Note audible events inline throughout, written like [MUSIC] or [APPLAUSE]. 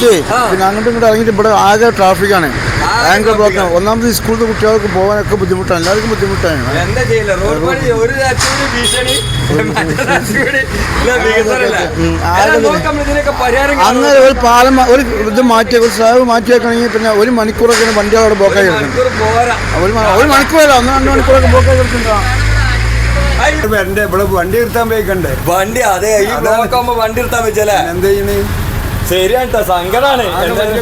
വണ്ടി പിന്നെ അങ്ങോട്ടും ഇങ്ങോട്ടും ഇറങ്ങിയിട്ട് ഇവിടെ ആകെ ട്രാഫിക്കാണ് ഭയങ്കര ബ്ലോക്ക് ഒന്നാമത് സ്കൂളിൽ കുട്ടികൾക്ക് പോകാനൊക്കെ ബുദ്ധിമുട്ടാണ്. എല്ലാവർക്കും ബുദ്ധിമുട്ടാണ്. എന്താ ചെയ്യില്ല റോഡ് പണി ഒരു ഭീഷണി. അങ്ങനെ ഒരു പാലം ഒരു ഇത് മാറ്റി ഒരു സ്ലാബ് മാറ്റി വെക്കണമെങ്കിൽ പിന്നെ ഒരു മണിക്കൂറൊക്കെ വണ്ടികൾ അവിടെ ബ്ലോക്കായി ഒരു മണിക്കൂറല്ല ഒന്ന് രണ്ട് മണിക്കൂറൊക്കെ ബ്ലോക്കായി കിടക്കുന്നുണ്ടോ വരണ്ടേ ഇവിടെ വണ്ടി നിർത്താൻ പോയിക്കണ്ടേ. വണ്ടി അതെ ഈ ബ്ലോക്കാകുമ്പോ വണ്ടി എടുത്താൻ വെച്ചല്ലേ? എന്താ ചെയ്യണേ ശരിയാണ് ട്ടോ, സങ്കടാണ്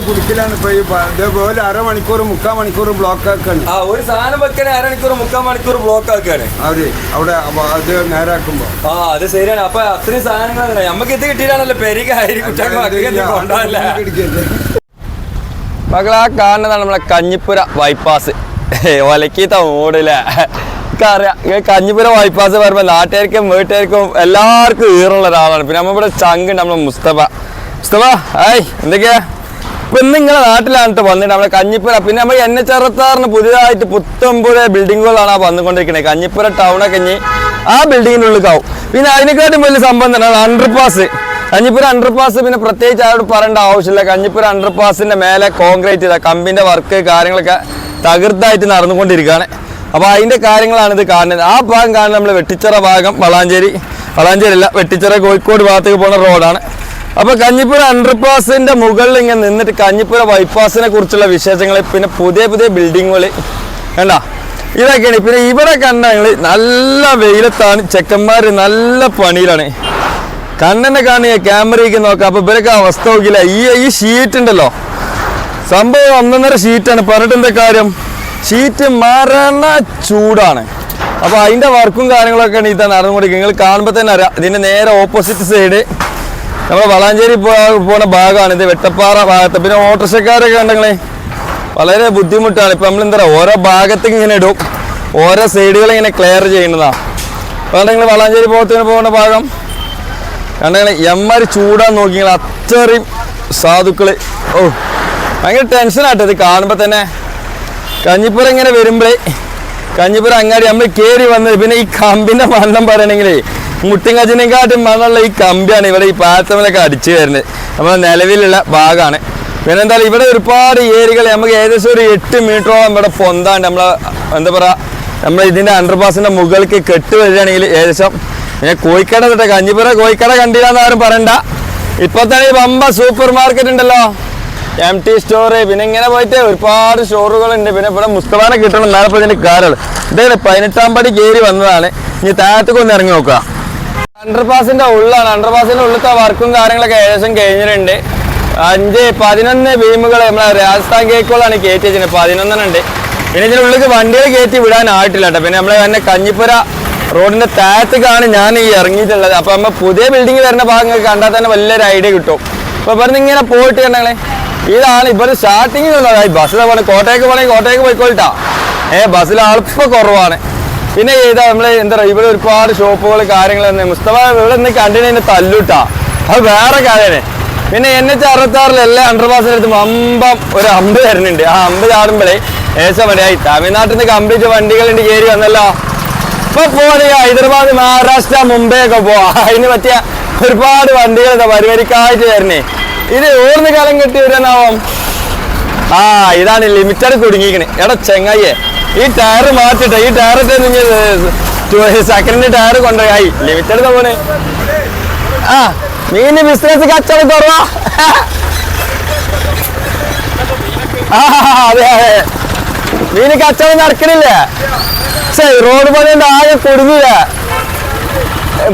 കുടുക്കിലാണ് ഇപ്പൊ ഇതേപോലെ അരമണിക്കൂർ മുക്കാൽ മണിക്കൂർ ബ്ലോക്ക് ആക്കാണ്. ആ ഒരു സാധനം വെക്കണേ അരമണിക്കൂർ മുക്കാൽ മണിക്കൂർ ബ്ലോക്ക് ആക്കാണ്. അവർ അവിടെ അവ- അത് നേരാക്കുമ്പോ. ആ അത് ശരിയാണ്. അപ്പൊ അത്രയും സാധനങ്ങൾ നമുക്ക് ഇത് കിട്ടിയിട്ടാണല്ലോ പെരിക കൊണ്ടുപോകല്ലേ മകളാ കാണുന്നതാണ് നമ്മളെ കഞ്ഞിപ്പുര ബൈപ്പാസ് ഒലക്കീത്ത മൂടില്ലേ? അറിയാം കഞ്ഞിപ്പുര ബൈപ്പാസ് പറയുമ്പോൾ നാട്ടുകാർക്കും വീട്ടുകാർക്കും എല്ലാവർക്കും ഈറുള്ള ഒരാളാണ്. പിന്നെ നമ്മളിവിടെ ചങ്കുണ്ട് നമ്മളെ മുസ്തഫ. ഹായ് എന്തൊക്കെയാ? ഇപ്പൊ നിങ്ങളെ നാട്ടിലാണ് ട്ടോ വന്നിട്ട് നമ്മുടെ കഞ്ഞിപ്പുര. പിന്നെ നമ്മൾ എൻ എച്ച് അറുപത്താറിന് പുതിയതായിട്ട് പുത്തമ്പുര ബിൽഡിങ്ങുകളാണ് വന്നുകൊണ്ടിരിക്കുന്നത് കഞ്ഞിപ്പുര ടൗണൊക്കെ ഇനി ആ ബിൽഡിങ്ങിന്റെ ഉള്ളിൽ പിന്നെ അതിനെക്കാട്ടും വലിയ സംഭവം തന്നെ അണ്ടർ പാസ് കഞ്ഞിപ്പുര അണ്ടർ പാസ് പിന്നെ പ്രത്യേകിച്ച് ആരോട് പറയേണ്ട ആവശ്യമില്ല. കഞ്ഞിപ്പുര അണ്ടർപാസിന്റെ മേലെ കോൺക്രീറ്റ് ചെയ്ത കമ്പിന്റെ വർക്ക് കാര്യങ്ങളൊക്കെ തകർത്തായിട്ട് നടന്നുകൊണ്ടിരിക്കുകയാണ്. അപ്പോൾ അതിന്റെ കാര്യങ്ങളാണ് ഇത് കാണുന്നത്. ആ ഭാഗം കാണുന്നത് നമ്മൾ വെട്ടിച്ചിറ ഭാഗം വളാഞ്ചേരി. വളാഞ്ചേരി അല്ല വെട്ടിച്ചിറ കോഴിക്കോട് ഭാഗത്തേക്ക് പോകുന്ന റോഡാണ് അപ്പൊ കഞ്ഞിപ്പുര അണ്ടർ പാസിന്റെ മുകളിൽ ഇങ്ങനെ നിന്നിട്ട് കഞ്ഞിപ്പുര ബൈപ്പാസിനെ കുറിച്ചുള്ള വിശേഷങ്ങൾ പിന്നെ പുതിയ പുതിയ ബിൽഡിങ്ങുകൾ കണ്ട? ഇതൊക്കെയാണ്. പിന്നെ ഇവിടെ കണ്ട ഞങ്ങൾ നല്ല വെയിലത്താണ് ചെക്കന്മാർ നല്ല പണിയിലാണ്. കണ്ണനെ കാണുക ക്യാമറയ്ക്ക് നോക്കാം. അപ്പൊ ഇവരൊക്കെ അവസ്ഥ നോക്കില്ല ഈ ഈ ഷീറ്റ് ഉണ്ടല്ലോ. സംഭവം ഒന്നൊന്നര ഷീറ്റാണ് പറഞ്ഞിട്ട് എന്താ കാര്യം? ഷീറ്റ് മരണ ചൂടാണ്. അപ്പൊ അതിന്റെ വർക്കും കാര്യങ്ങളൊക്കെയാണ് ഇതാ നടന്നുകൊണ്ടിരിക്കുന്നത്. നിങ്ങൾ കാണുമ്പോൾ തന്നെ അറിയാം. ഇതിന്റെ നേരെ ഓപ്പോസിറ്റ് സൈഡ് നമ്മുടെ വളാഞ്ചേരി പോണ ഭാഗമാണ്. ഇത് വെട്ടപ്പാറ ഭാഗത്ത്. പിന്നെ ഓട്ടോറിക്ഷക്കാരൊക്കെ ഉണ്ടെങ്കിലേ വളരെ ബുദ്ധിമുട്ടാണ്. ഇപ്പം നമ്മൾ എന്താ ഓരോ ഭാഗത്തേക്ക് ഇങ്ങനെ ഇടും. ഓരോ സൈഡുകൾ ഇങ്ങനെ ക്ലിയർ ചെയ്യുന്നതാണ് അപ്പോൾ നിങ്ങൾ വളാഞ്ചേരി പോകത്തിന് പോകുന്ന ഭാഗം? കണ്ടെങ്കിൽ എമ്മാര് ചൂടാൻ നോക്കി അത്രയും സാധുക്കൾ ഓ ഭയങ്കര ടെൻഷനാട്ടോ ഇത് കാണുമ്പോൾ തന്നെ. കഞ്ഞിപ്പുരം ഇങ്ങനെ വരുമ്പോഴേ കഞ്ഞിപ്പുരം അങ്ങാടി നമ്മൾ കയറി വന്നത് പിന്നെ ഈ കമ്പിന്റെ മണ്ണം പറയണെങ്കിലേ മുട്ടിങ്ങച്ചിനെക്കാട്ടും മണ്ണുള്ള ഈ കമ്പിയാണ് ഇവിടെ ഈ പാത്തമലൊക്കെ അടിച്ചു വരുന്നത്. നമ്മുടെ നിലവിലുള്ള ഭാഗമാണ്. പിന്നെ എന്തായാലും ഇവിടെ ഒരുപാട് ഏരികൾ നമുക്ക് ഏകദേശം ഒരു എട്ട് മീറ്ററോളം ഇവിടെ പൊന്താണ്ട് നമ്മളെ എന്താ പറയുക നമ്മൾ ഇതിന്റെ അണ്ടർപാസിന്റെ മുകളിൽ കെട്ട് വരികയാണെങ്കിൽ ഏകദേശം പിന്നെ കോഴിക്കട തൊട്ട് കഞ്ഞിപ്പുര കോഴിക്കട കണ്ടില്ലാന്ന് ആരും പറയണ്ട. ഇപ്പൊ തന്നെ വമ്പ സൂപ്പർ മാർക്കറ്റ് ഉണ്ടല്ലോ. എം ടി സ്റ്റോർ പിന്നെ ഇങ്ങനെ പോയിട്ട് ഒരുപാട് സ്റ്റോറുകൾ ഉണ്ട്. പിന്നെ ഇവിടെ മുസ്തഫാനെ കിട്ടണം എന്നാലും ഇതിന്റെ കാറുകൾ ഇതേ പതിനെട്ടാം പടി കയറി വന്നതാണ്. ഇനി താഴത്തേക്ക് ഒന്ന് ഇറങ്ങി നോക്കുക. അണ്ടർപാസിന്റെ ഉള്ളാണ് അണ്ടർപാസിന്റെ ഉള്ളിലത്തെ വർക്കും കാര്യങ്ങളൊക്കെ ഏകദേശം കഴിഞ്ഞിട്ടുണ്ട്. അഞ്ച് പതിനൊന്ന് ബീമുകൾ നമ്മളെ രാജസ്ഥാൻ കേക്കുകളാണ് കയറ്റി വെച്ചിട്ടുണ്ട് പതിനൊന്നെണ്ണുണ്ട് പിന്നെ ഇതിന്റെ ഉള്ളിലേക്ക് വണ്ടികൾ കയറ്റി വിടാനായിട്ടില്ല കേട്ടോ. പിന്നെ നമ്മളെ തന്നെ കഞ്ഞിപ്പുര റോഡിന്റെ താഴത്തേക്കാണ് ഞാൻ ഈ ഇറങ്ങിയിട്ടുള്ളത്. അപ്പൊ നമ്മൾ പുതിയ ബിൽഡിംഗ് വരുന്ന ഭാഗങ്ങൾ കണ്ടാൽ തന്നെ വലിയൊരു ഐഡിയ കിട്ടും. അപ്പൊ ഇവിടുന്ന് ഇങ്ങനെ പോയിട്ട് കണ്ടങ്ങളെ ഇതാണ് ഇവിടെ സ്റ്റാർട്ടിങ് ബസ്സിലാണ് കോട്ടയ്ക്ക് പോണെങ്കിൽ കോട്ടയ്ക്ക് പോയിക്കോളിട്ടാ. ഏ ബസ്സിൽ അല്പ കുറവാണ്. പിന്നെ ചെയ്താൽ നമ്മൾ എന്താ പറയുക ഇവിടെ ഒരുപാട് ഷോപ്പുകൾ കാര്യങ്ങൾ മുസ്തഫ ഇവിടെ നിന്ന് കണ്ടിന് തല്ലുട്ടാ. അത് വേറെ കാര്യമാണ് പിന്നെ എൻ എച്ച് അറുപത്താറിൽ എല്ലാ അണ്ടർ പാസിനടുത്ത് അമ്പം ഒരു അമ്പ് വരുന്നുണ്ട്. ആ അമ്പ് ചാടുമ്പോഴേ ഏശം മതിയായി തമിഴ്നാട്ടിൽ നിന്ന് കംപ്ലീറ്റ് വണ്ടികൾ വണ്ടികളുണ്ട് കയറി വന്നല്ലോ. ഇപ്പൊ പോവാണെങ്കിൽ ഹൈദരാബാദ് മഹാരാഷ്ട്ര മുംബൈ ഒക്കെ പോവാ. അതിന് പറ്റിയ ഒരുപാട് വണ്ടികൾ എന്താ വരിവരിക്കായിട്ട് വരുന്നേ. ഇത് ഓർന്ന് കാലം കിട്ടി വരാനാവും ആ ഇതാണ് ലിമിറ്റഡ് കുടുങ്ങിക്കണേ. എടാ ചെങ്ങയ്യേ. ഈ ടയർ മാറ്റിട്ട് ഈ ടയർ സെക്കൻഡ് ടയർ കൊണ്ടുപോയി. ലിമിറ്റഡ് തോന്നെ ആ മീന് ബിസിനസ് കച്ചവടം കുറവാ അതെ അതെ. മീന് കച്ചവടം നടക്കണില്ലേ? റോഡ് കൊണ്ട് ആകെ കുടുങ്ങിയില്ലേ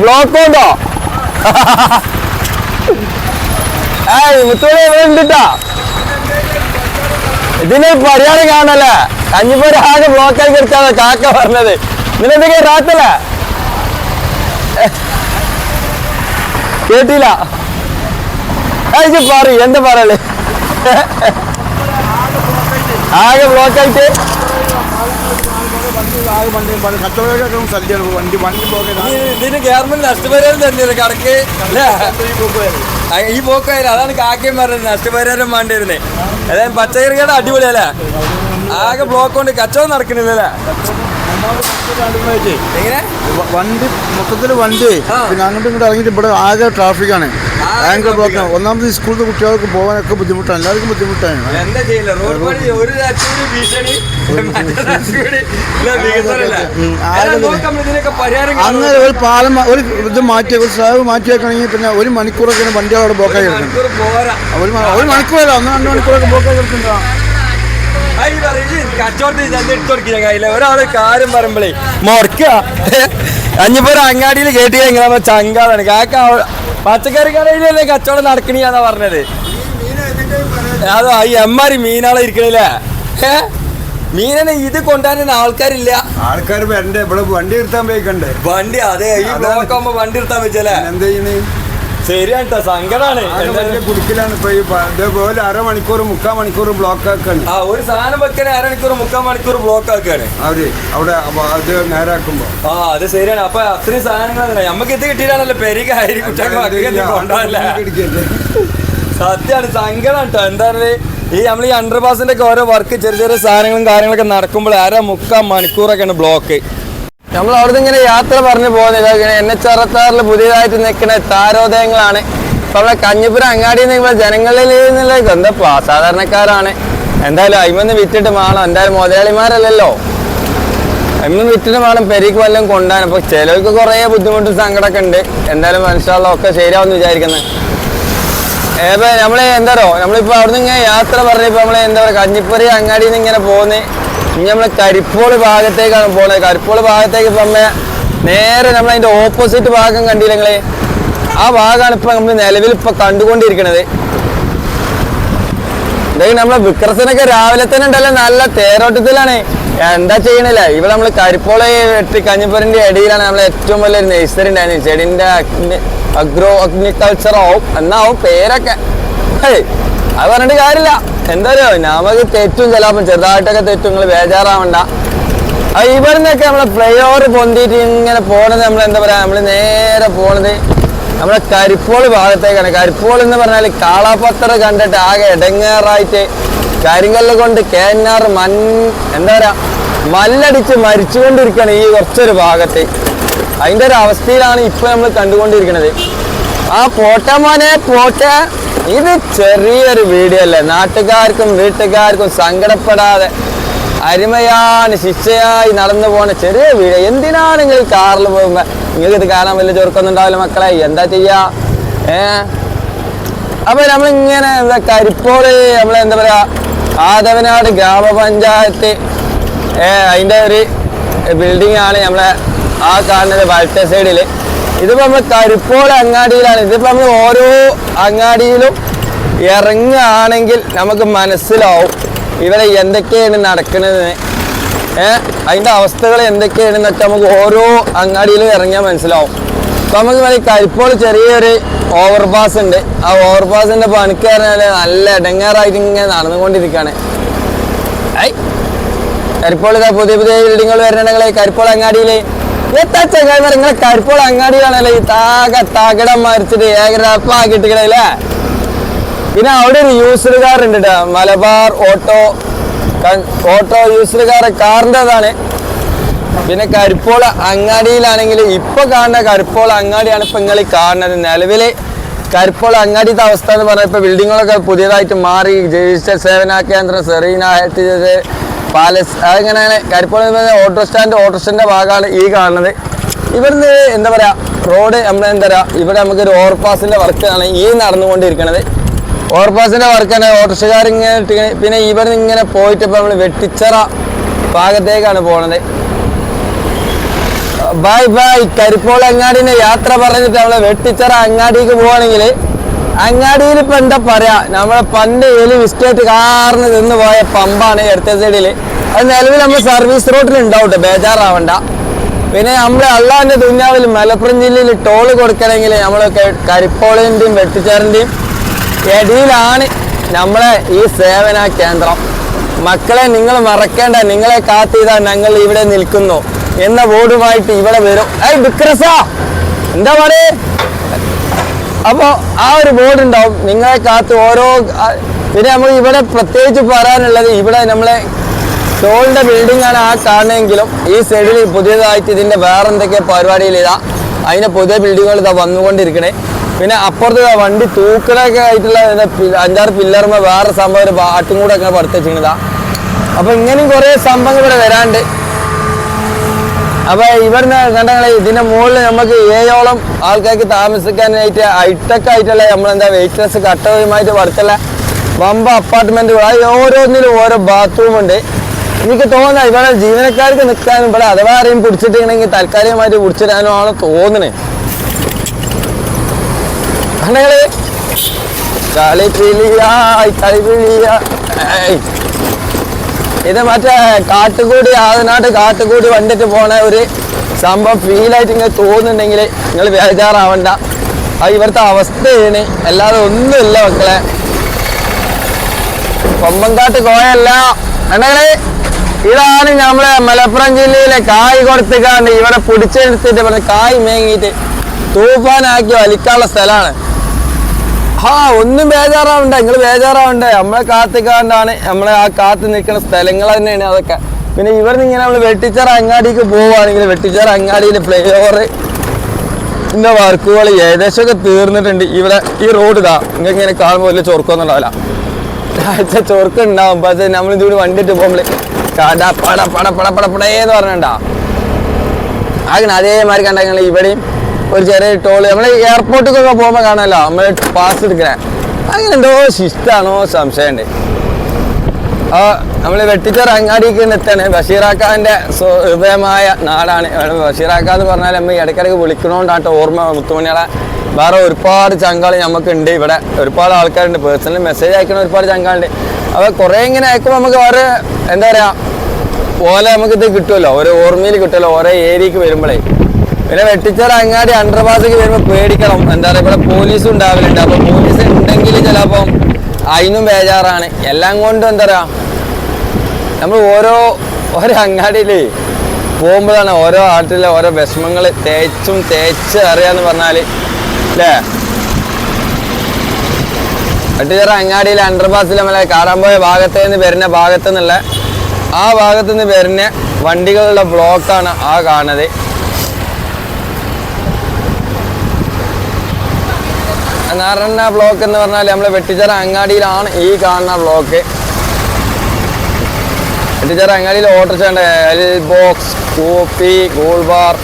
ബ്ലോക്ക് ഉണ്ടോ? ഏയ് മുത്തോടെ ഇവിടെ ഉണ്ട് ഇതിന് പരിഹാരം കാണല്ലേ? കഞ്ഞിപ്പൂര് ആകെ ബ്ലോക്കാക്കി കിടക്കാതെ കാക്ക പറഞ്ഞത്. നിനക്ക് റാത്തല്ലേ? കേട്ടില്ല. ഇത് പറ എന്താ പറയൽ? ആകെ ബ്ലോക്കായിട്ട് ഈ പോക്കായാലും അതാണ് കാക്കയും പറഞ്ഞത് നഷ്ടപരിഹാരം വേണ്ടിയിരുന്നേ അതായത് പച്ചക്കറികളുടെ അടിപൊളിയല്ലേ? ആകെ ബ്ലോക്ക് കൊണ്ട് കച്ചവടം നടക്കണില്ലല്ലേ എങ്ങനെ? വണ്ടി മൊത്തത്തിൽ വണ്ടി. പിന്നെ അങ്ങോട്ടും ഇങ്ങോട്ടും ഇറങ്ങിയിട്ട് ഇവിടെ ആകെ ട്രാഫിക്കാണ് ആകെ ആങ്കർ ബ്ലോക്ക് traffic ആണ്. ഒന്നാമത് ഈ സ്കൂളിൽ കുട്ടികൾക്ക് പോകാനൊക്കെ ബുദ്ധിമുട്ടാണ്. എല്ലാവർക്കും ബുദ്ധിമുട്ടാണ്. എന്താ ചെയ്യില്ല റോഡ് പണി ഒരു ഭീഷണി. അങ്ങനെ ഒരു പാലം ഒരു ഇത് മാറ്റി ഒരു സ്ലാബ് മാറ്റി വെക്കണമെങ്കിൽ പിന്നെ ഒരു മണിക്കൂറൊക്കെ വണ്ടി അവിടെ ബ്ലോക്കായി ഒരു ഒരു മണിക്കൂറല്ല ഒന്ന് രണ്ട് മണിക്കൂറൊക്കെ ബ്ലോക്കായി കിടക്കുന്നുണ്ടോ? ഒരാൾ കാര്യം പറയുമ്പളേ മുറക്ക അഞ്ഞിപ്പോ അങ്ങാടിയിൽ കേട്ടി കഴിഞ്ഞാൽ ചങ്കാതാണ് കാക്ക പച്ചക്കറി കടയിലല്ലേ കച്ചവടം നടക്കണിയാന്നാ പറഞ്ഞത്. അതോ ഈ എമ്മാരി മീനാളെ ഇരിക്കണില്ലേ? മീനെ മീനനെ ഇത് കൊണ്ടുവരാൻ ആൾക്കാരില്ല. ആൾക്കാർ വരണ്ടേ? ഇവിടെ വണ്ടി എടുത്താൻ പോയിക്കണ്ടേ? വണ്ടി അതെ ഈ ബ്ലോക്കാകുമ്പോ വണ്ടി എടുത്താൻ വെച്ചല്ലേ എന്താ ചെയ്യണേ? ശരിയാണ് ട്ടോ, സങ്കടാണ് കുടുക്കിലാണ് ഇപ്പൊ ഇതേപോലെ അരമണിക്കൂർ മുക്കാൽ മണിക്കൂർ ബ്ലോക്ക് ആക്കാണ് ആ ഒരു സാധനം വെക്കാൻ അരമണിക്കൂർ മുക്കാൽ മണിക്കൂർ ബ്ലോക്ക് ആക്കാണ് അവർ അവിടെ അത് നേരാക്കുമ്പോ. ആ അത് ശരിയാണ്. അപ്പൊ അത്രയും സാധനങ്ങൾ നമുക്ക് ഇത് കിട്ടിയിട്ടാണല്ലോ പെരിക സത്യമാണ് സങ്കടം കേട്ടോ എന്താ പറയുക ഈ നമ്മൾ ഈ അണ്ടർ പാസിന്റെ ഒക്കെ ഓരോ വർക്ക് ചെറിയ ചെറിയ സാധനങ്ങളും കാര്യങ്ങളൊക്കെ നടക്കുമ്പോൾ അര മുക്കാൽ മണിക്കൂറൊക്കെയാണ് ബ്ലോക്ക് നമ്മൾ അവിടുന്ന് ഇങ്ങനെ യാത്ര പറഞ്ഞു പോകുന്നത് ഇങ്ങനെ എൻ എച്ച് അറുപത്താറിൽ പുതിയതായിട്ട് നിൽക്കുന്ന താരോദയങ്ങളാണ്. ഇപ്പൊ നമ്മളെ കഞ്ഞിപ്പുരം അങ്ങാടി നിങ്ങൾ ജനങ്ങളിൽ നിന്നുള്ള എന്താ സാധാരണക്കാരാണ് എന്തായാലും അയിമന്ന് വിറ്റിട്ട് വേണം എന്തായാലും മുതലാളിമാരല്ലല്ലോ. അയിമന്ന് വിറ്റിട്ട് വേണം പെരിക്ക് വല്ലതും കൊണ്ടാണ് അപ്പൊ ചിലർക്ക് കുറേ ബുദ്ധിമുട്ടും സങ്കടമൊക്കെ ഉണ്ട്. എന്തായാലും മനസ്സിലുള്ള ഒക്കെ ശരിയാവുമെന്ന് വിചാരിക്കുന്നത് ഏപ്പ നമ്മളെ എന്താ പറയുക നമ്മളിപ്പോ അവിടുന്ന് ഇങ്ങനെ യാത്ര പറഞ്ഞപ്പോൾ നമ്മളെ എന്താ പറയുക കഞ്ഞിപ്പുരി അങ്ങാടിയിൽ നിന്ന് ഇങ്ങനെ പോകുന്നത് ഇനി നമ്മൾ കരിപ്പോൾ ഭാഗത്തേക്കാണ് പോണത് കരിപ്പോൾ ഭാഗത്തേക്ക് ഇപ്പൊ നേരെ നമ്മൾ അതിന്റെ ഓപ്പോസിറ്റ് ഭാഗം കണ്ടില്ലെങ്കിലേ ആ ഭാഗമാണ് ഇപ്പൊ നമ്മൾ നിലവിൽ ഇപ്പൊ കണ്ടുകൊണ്ടിരിക്കുന്നത് എന്തായാലും നമ്മളെ വിക്രസനൊക്കെ രാവിലെ തന്നെ ഉണ്ടല്ലോ. നല്ല തേരോട്ടത്തിലാണ്. എന്താ ചെയ്യണില്ല? ഇവിടെ നമ്മൾ കരിപ്പോള വെട്ടി കഞ്ഞിപ്പുരന്റെ ഇടയിലാണ് നമ്മളെ ഏറ്റവും വലിയൊരു നഴ്സറി ഉണ്ടായിരുന്നു ചെടിന്റെ അഗ്നി അഗ്രോ അഗ്നികൾച്ചർ ആവും. എന്നാവും പേരൊക്കെ. അത് പറഞ്ഞിട്ട് കാര്യമില്ല. എന്താ പറയുക നമുക്ക് തെറ്റും ചിലപ്പം ചെറുതായിട്ടൊക്കെ തെറ്റും നിങ്ങൾ ബേജാറാവണ്ട. ഇവിടെ ഇവിടുന്നൊക്കെ നമ്മളെ ഫ്ലൈ ഓവർ പൊന്തിയിട്ട് ഇങ്ങനെ പോണത് നമ്മൾ എന്താ പറയാ നമ്മൾ നേരെ പോണത് നമ്മളെ കരിപ്പോൾ ഭാഗത്തേക്കാണ്. കരിപ്പോൾ എന്ന് പറഞ്ഞാൽ കാളാപ്പത്തറ കണ്ടിട്ട് ആകെ ഇടങ്ങേറായിട്ട് കരിങ്കല്ല് കൊണ്ട് കേന്നാർ മൻ എന്താ പറയാ മല്ലടിച്ച് മരിച്ചുകൊണ്ടിരിക്കുകയാണ് ഈ കുറച്ചൊരു ഭാഗത്ത്. അതിന്റെ ഒരു അവസ്ഥയിലാണ് ഇപ്പോൾ നമ്മൾ കണ്ടുകൊണ്ടിരിക്കുന്നത് ആ പോട്ടമോനെ പോട്ടെ. ഇത് ചെറിയൊരു വീഡിയോ അല്ലേ? നാട്ടുകാർക്കും വീട്ടുകാർക്കും സങ്കടപ്പെടാതെ അരുമയാണ് ശിക്ഷയായി നടന്നു പോണ ചെറിയ വീഡിയോ എന്തിനാണ് നിങ്ങൾ കാറിൽ പോകുമ്പോ നിങ്ങൾക്ക് ഇത് കാണാൻ വലിയ ചെറുക്കൊന്നും ഉണ്ടാവില്ല മക്കളെ. എന്താ ചെയ്യാ? ഏ? അപ്പൊ നമ്മളിങ്ങനെ എന്താ കരിപ്പോൾ നമ്മളെ എന്താ പറയാ ആദവനാട് ഗ്രാമപഞ്ചായത്ത് ഏ അതിന്റെ ഒരു ബിൽഡിംഗ് ആണ് നമ്മളെ ആ കാണുന്നത് വലത്തെ സൈഡിൽ ഇതിപ്പോ നമ്മൾ കരിപ്പോൾ അങ്ങാടിയിലാണ്. ഇതിപ്പോ നമ്മൾ ഓരോ അങ്ങാടിയിലും ഇറങ്ങുകയാണെങ്കിൽ നമുക്ക് മനസ്സിലാവും ഇവിടെ എന്തൊക്കെയാണ് നടക്കുന്നത് ഏഹ് അതിന്റെ അവസ്ഥകൾ എന്തൊക്കെയാണെന്നൊക്കെ നമുക്ക് ഓരോ അങ്ങാടിയിലും ഇറങ്ങിയാൽ മനസ്സിലാവും. അപ്പൊ നമുക്ക് വേണ്ടി കരിപ്പോൾ ചെറിയൊരു ഓവർപാസ് ഉണ്ട്. ആ ഓവർപാസിന്റെ പണിക്ക് പറഞ്ഞാൽ നല്ല ഇടങ്ങാറായിട്ട് ഇങ്ങനെ നടന്നുകൊണ്ടിരിക്കുകയാണ്. കരിപ്പോൾ പുതിയ പുതിയ ബിൽഡിങ്ങുകൾ വരുന്നുണ്ടെങ്കിൽ കരിപ്പോൾ അങ്ങാടിയിൽ എത്താ ചങ്ങായിമാർ നിങ്ങളെ കരിപ്പോൾ അങ്ങാടിയിലാണല്ലോ ഈ താക തകടം മരിച്ചിട്ട് ഏകരപ്പാക്കിട്ടില്ലേ പിന്നെ അവിടെ ഒരു യൂസ്ഡ് കാർ ഉണ്ട്. Malabar auto auto used car കാറിന്റെതാണ് പിന്നെ കരിപ്പോള അങ്ങാടിയിലാണെങ്കിൽ ഇപ്പൊ കാണുന്ന കരിപ്പോള അങ്ങാടിയാണ് ഇപ്പൊ നിങ്ങൾ കാണുന്നത്. നിലവിൽ കരിപ്പോള അങ്ങാടിയുടെ അവസ്ഥ എന്ന് പറഞ്ഞാൽ ഇപ്പൊ ബിൽഡിങ്ങുകളൊക്കെ പുതിയതായിട്ട് മാറി. രജിസ്റ്റർ സേവന കേന്ദ്രം സെറീന ഹെൽത്ത് പാലസ് അതെങ്ങനെയാണ്? കരിപ്പൂർ ഓട്ടോ സ്റ്റാൻഡ് ഓട്ടോ സ്റ്റാൻഡിന്റെ ഭാഗമാണ് ഈ കാണുന്നത്. ഇവിടുന്ന് എന്താ പറയുക റോഡ് നമ്മൾ എന്താ പറയുക ഇവിടെ നമുക്കൊരു ഓവർപാസിന്റെ വർക്കാണ് ഈ നടന്നുകൊണ്ടിരിക്കുന്നത് ഓവർപാസിന്റെ വർക്കാണ് ഇട്ട് പിന്നെ ഇവിടുന്ന് ഇങ്ങനെ പോയിട്ട് ഇപ്പോൾ നമ്മൾ വെട്ടിച്ചറ ഭാഗത്തേക്കാണ് പോണത്. ബൈ ബൈ കരിപ്പോൾ അങ്ങാടിന്റെ യാത്ര പറഞ്ഞിട്ട് നമ്മൾ വെട്ടിച്ചറ അങ്ങാടിക്ക് പോവാണെങ്കിൽ അങ്ങാടിയിൽ ഇപ്പൊ എന്താ പറയാ? നമ്മളെ പണ്ട് എലി വിസ്റ്റേറ്റ് കാറിന് നിന്ന് പോയ പമ്പാണ് ഇടത്തെ സൈഡിൽ അത് നിലവിൽ നമ്മൾ സർവീസ് റോഡിൽ ഉണ്ടാവും ട്ടോ, ബേജാറാവണ്ട. പിന്നെ നമ്മളെ അള്ളാന്റെ തുന്നാവിൽ മലപ്പുറം ജില്ലയിൽ ടോൾ കൊടുക്കണമെങ്കിൽ നമ്മൾ കരിപ്പോളിന്റെയും വെട്ടിച്ചാറിന്റെയും ഇടയിലാണ് നമ്മളെ ഈ സേവന കേന്ദ്രം. മക്കളെ നിങ്ങൾ മറക്കേണ്ട നിങ്ങളെ കാത്തിതാ ഞങ്ങൾ ഇവിടെ നിൽക്കുന്നു. എന്ന ബോർഡുമായിട്ട് ഇവിടെ വരും. ഏയ് ബിക്രസ എന്താ പറയേ അപ്പോ ആ ഒരു ബോർഡ് ഉണ്ടാവും. നിങ്ങളെ കാത്ത് ഓരോ പിന്നെ നമ്മൾ ഇവിടെ പ്രത്യേകിച്ച് പറയാനുള്ളത് ഇവിടെ നമ്മളെ ടോളിന്റെ ബിൽഡിംഗ് ആണ് ആ കാണുന്നതെങ്കിലും ഈ സൈഡിൽ പുതിയതായിട്ട് ഇതിന്റെ വേറെ എന്തൊക്കെ പരിപാടിയിൽ ഇതാ അതിന്റെ പുതിയ ബിൽഡിങ്ങുകൾ ഇതാ വന്നുകൊണ്ടിരിക്കണേ. പിന്നെ അപ്പുറത്ത് വണ്ടി തൂക്കലൊക്കെ ആയിട്ടുള്ള അഞ്ചാറ് പില്ലർമ്മ വേറെ സംഭവം ഒരു ബാട്ടും കൂടെ ഒക്കെ പടുത്ത് അപ്പോൾ അപ്പൊ ഇങ്ങനെയും കുറെ സംഭവങ്ങൾ ഇവിടെ വരാണ്ട്. അപ്പൊ ഇവിടുന്ന് കണ്ടങ്ങളെ ഇതിന്റെ മുകളിൽ നമുക്ക് ഏഴോളം ആൾക്കാർക്ക് താമസിക്കാനായിട്ട് ഹൈടെക് ആയിട്ടുള്ള നമ്മളെന്താ വെയിറ്റ്ലെസ് കട്ടവുമായിട്ട് വർക്കുള്ള വമ്പ അപ്പാർട്ട്മെന്റ് ഓരോന്നിലും ഓരോ ബാത്റൂം ഉണ്ട്. എനിക്ക് തോന്നുന്നത് ഇവിടെ ജീവനക്കാർക്ക് നിൽക്കാനും ഇവിടെ അഥവാ ആരെയും പിടിച്ചിട്ടുണ്ടെങ്കിൽ താൽക്കാലികമായിട്ട് പിടിച്ചിടാനോ ആണ് തോന്നുന്നത് കണ്ടങ്ങൾ പിളിയായി കളി ഏയ്. ഇത് മറ്റേ കാട്ടുകൂടി ആദനാട്ട് കാട്ടുകൂടി വണ്ടിട്ട് പോണ ഒരു സംഭവം ഫീലായിട്ട് ഇങ്ങനെ തോന്നുന്നുണ്ടെങ്കിൽ നിങ്ങൾ ബേജാറാവണ്ട. ആ ഇവിടുത്തെ അവസ്ഥയാണ്. അല്ലാതെ ഒന്നുമില്ല മക്കളെ. കൊമ്പങ്കാട്ട് കോയല്ല. കണ്ടങ്ങളെ ഇതാണ് നമ്മളെ മലപ്പുറം ജില്ലയിലെ കായ് കൊടുത്തിക്കാണ്ട് ഇവിടെ പിടിച്ചെടുത്തിട്ട് ഇവിടെ കായ് മേങ്ങിയിട്ട് തൂഫാനാക്കി വലിക്കാനുള്ള സ്ഥലമാണ്. ആ ഒന്നും ബേജാറാവണ്ട. നിങ്ങൾ ബേജാറാവണ്ട. നമ്മളെ കാത്തിക്കാണ്ടാണ്. നമ്മളെ ആ കാത്തു നിൽക്കുന്ന സ്ഥലങ്ങൾ തന്നെയാണ് അതൊക്കെ. പിന്നെ ഇവിടുന്ന് ഇങ്ങനെ നമ്മൾ വെട്ടിച്ചറ അങ്ങാടിക്ക് പോവുകയാണെങ്കിൽ വെട്ടിച്ചറ അങ്ങാടിയിൽ ഫ്ലൈ ഓവർ ഇന്ന വർക്കുകൾ ഏകദേശമൊക്കെ തീർന്നിട്ടുണ്ട്. ഇവിടെ ഈ റോഡ് ഇതാ. നിങ്ങൾക്ക് ഇങ്ങനെ കാണുമ്പോൾ വലിയ ചൊറുക്കൊന്നും ഉണ്ടാവില്ല. ആഴ്ച ചൊറുക്കം ഉണ്ടാവും. പക്ഷേ നമ്മൾ ഇതുകൂടി വണ്ടിട്ട് പോകുമ്പോൾ കട പട പട പട പറഞ്ഞിട്ടുണ്ടാ അങ്ങനെ അതേമാതിരി കണ്ടെങ്കിൽ ഇവിടെയും ഒരു ചെറിയ ടോൾ. നമ്മൾ എയർപോർട്ടിലൊക്കെ പോകുമ്പോൾ കാണാമല്ലോ നമ്മൾ പാസ് എടുക്കണേ. അങ്ങനെ എന്തോ ശിഷ്ടാണോ സംശയമുണ്ട്. ആ നമ്മൾ വെട്ടിച്ചോറ് അങ്ങാടിക്ക് എത്താണ് ബഷീറാക്കാന്റെ ഹൃദയമായ നാടാണ്. ബഷീറാക്ക എന്ന് പറഞ്ഞാൽ നമ്മൾ ഇടയ്ക്കിടയ്ക്ക് വിളിക്കണോണ്ടാട്ടോ ഓർമ്മ മുത്തുമണികളെ. വേറെ ഒരുപാട് ചങ്കാളി നമുക്കുണ്ട് ഇവിടെ. ഒരുപാട് ആൾക്കാരുണ്ട്. പേഴ്സണൽ മെസ്സേജ് അയക്കണ ഒരുപാട് ചങ്കാളുണ്ട്. അപ്പോൾ കുറേ ഇങ്ങനെ അയക്കുമ്പോൾ നമുക്ക് വേറെ എന്താ പറയുക പോലെ നമുക്ക് ഇത് കിട്ടുമല്ലോ ഓരോ ഓർമ്മയിൽ കിട്ടുമല്ലോ ഓരോ ഏരിയക്ക് വരുമ്പോഴേ പിന്നെ വെട്ടിച്ചോറ് അങ്ങാടി അണ്ടർപാസിക്ക് വരുമ്പോൾ പേടിക്കണം. എന്താ പറയുക ഇവിടെ പോലീസ് ഉണ്ടാവലുണ്ട്. അപ്പോൾ പോലീസ് ഉണ്ടെങ്കിൽ ചിലപ്പം അതിനും ബേജാറാണ്. എല്ലാം കൊണ്ടും എന്താ പറയുക നമ്മൾ ഓരോ ഓരോ അങ്ങാടിയിൽ പോകുമ്പോഴാണ് ഓരോ ആട്ടിലെ ഓരോ വിഷമങ്ങൾ തേച്ചും തേച്ച് അറിയാന്ന് പറഞ്ഞാൽ അല്ലേ? വെട്ടിച്ചിറ അങ്ങാടിയിലെ അണ്ടർപാസിൽ നമ്മളെ കാറാമ്പോയ ഭാഗത്ത് നിന്ന് വരുന്ന ഭാഗത്തു നിന്നുള്ള ആ ഭാഗത്ത് നിന്ന് വരുന്ന വണ്ടികളുടെ ബ്ലോക്കാണ് ആ കാണുന്നത്. നാരണ ബ്ലോക്ക് എന്ന് പറഞ്ഞാൽ നമ്മൾ വെട്ടിച്ചറ അങ്ങാടിയിലാണ് ഈ കാണുന്ന ബ്ലോക്ക് വെട്ടിച്ചറ അങ്ങാടിയിൽ ഓർഡർ ചെയ്യേണ്ട? L box copy cool bar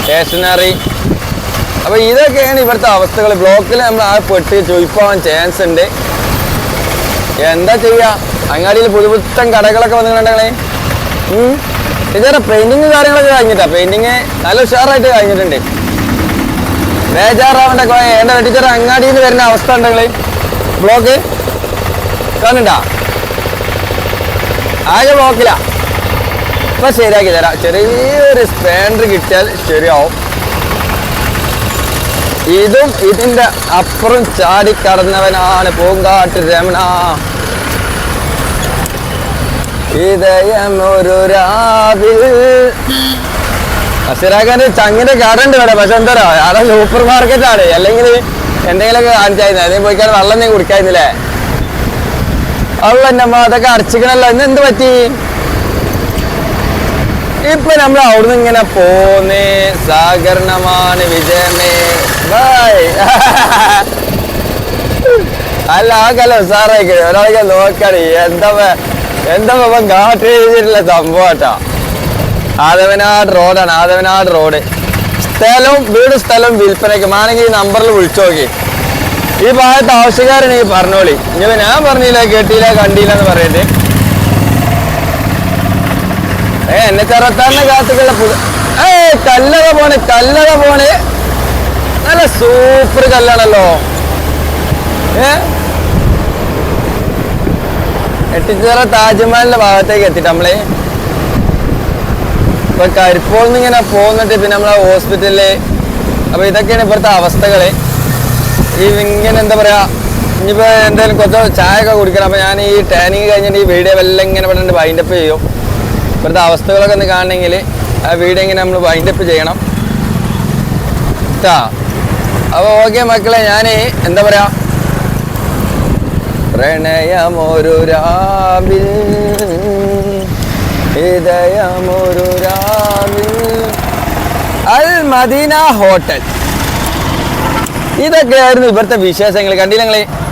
stationery അപ്പോൾ ഇതൊക്കെയാണ് ഇവിടുത്തെ അവസ്ഥകൾ ബ്ലോക്കിൽ നമ്മൾ ആ പെട്ട് ചോദിപ്പാൻ ചാൻസ് ഉണ്ട്. എന്താ ചെയ്യുക അങ്ങാടിയിൽ പുതുപുത്തൻ കടകളൊക്കെ വന്നിട്ടുണ്ടെങ്കിൽ ഇതേറെ പെയിന്റിങ് കാര്യങ്ങളൊക്കെ കഴിഞ്ഞിട്ടാ. പെയിന്റിങ് നല്ല ഉഷാറായിട്ട് കഴിഞ്ഞിട്ടുണ്ട്. ബേജാറാവേണ്ട കോയ. എന്റെ വെട്ടിച്ചേർ അങ്ങാടിയിൽ നിന്ന് വരുന്ന അവസ്ഥ ഉണ്ടെങ്കിൽ ബ്ലോക്ക് കാണണ്ട ആകെ ബ്ലോക്കില്ല ഇപ്പൊ ശരിയാക്കി തരാം. ചെറിയൊരു സ്പാൻഡർ കിട്ടിയാൽ ശരിയാവും. ഇതും ഇതിന്റെ അപ്പുറം ചാടിക്കടന്നവനാണ് പൂങ്കാട്ട് രമണ. ഇതയം ഒരു രാവിൽ അസിറാഖാന്റെ ചങ്ങിന്റെ കട ഉണ്ട് ഇവിടെ. പക്ഷെ എന്താ അവിടെ സൂപ്പർ മാർക്കറ്റ് ആണ്. അല്ലെങ്കിൽ എന്തെങ്കിലുമൊക്കെ കാണിച്ചായിരുന്നു. അതിന് പോയിക്കാൻ വെള്ളം നീ കുടിക്കായിരുന്നില്ലേ? വെള്ളം എന്റെ അമ്മ അതൊക്കെ അടച്ചിക്കണല്ലോ ഇന്ന് എന്ത് പറ്റി? ഇപ്പൊ നമ്മൾ അവിടുന്ന് ഇങ്ങനെ പോന്നേ. സഹകരണമാണ് വിജയമേ. ബായ് [LAUGHS] അല്ല ആക്കല്ലോ കല ഉസാറായിക്കണേ ഒരാളെ നോക്കണേ എന്താ എന്താ കാട്ടി എഴുതിയിട്ടുള്ള സംഭവം കേട്ടോ. ആദവനാട് റോഡാണ് ആദവനാട് റോഡ് സ്ഥലവും വീട് സ്ഥലവും വിൽപ്പനയ്ക്ക്. ആണെങ്കിൽ ഈ നമ്പറിൽ വിളിച്ചു നോക്കി. ഈ ഭാഗത്ത് ആവശ്യക്കാരനെങ്കിൽ പറഞ്ഞോളി. ഇനി ഞാൻ പറഞ്ഞില്ല കേട്ടില്ല കണ്ടില്ല എന്ന് പറയട്ടെ ഏ എന്നെ ചെറുത്താറിന്റെ കാത്തുള്ള ഏ കല്ലറ പോണേ കല്ലറ പോണേ. നല്ല സൂപ്പർ കല്ലാണല്ലോ. ഏ? എട്ടിച്ചിറ താജ്മഹലിന്റെ ഭാഗത്തേക്ക് എത്തിട്ട് നമ്മൾ ഇപ്പൊ കരിപ്പോൾ ഇങ്ങനെ പോകുന്നുണ്ട് പിന്നെ നമ്മളെ ഹോസ്പിറ്റലിൽ അപ്പൊ ഇതൊക്കെയാണ് ഇപ്പോഴത്തെ അവസ്ഥകൾ. ഈ ഇങ്ങനെ എന്താ പറയാ ഇനിയിപ്പോ എന്തായാലും കുറച്ച് ചായ ഒക്കെ കുടിക്കണം. അപ്പൊ ഞാൻ ഈ ട്രെയിനിങ് കഴിഞ്ഞിട്ട് ഈ വീഡിയോ എല്ലാം ഇങ്ങനെ പറഞ്ഞിട്ട് വൈൻഡപ്പ് ചെയ്യും. ഇപ്പോഴത്തെ അവസ്ഥകളൊക്കെ ഒന്ന് കാണണമെങ്കിൽ ആ വീഡിയോ ഇങ്ങനെ നമ്മൾ വൈൻഡപ്പ് ചെയ്യണം. അപ്പൊ അപ്പോൾ ഓക്കെ മക്കളെ ഞാൻ എന്താ പറയാ പ്രണയമൊരു രാവിൽ ഹൃദയമൊരു അൽ മദീന ഹോട്ടൽ. ഇതൊക്കെയായിരുന്നു ഇവിടുത്തെ വിശേഷങ്ങൾ. കണ്ടില്ല നിങ്ങൾ?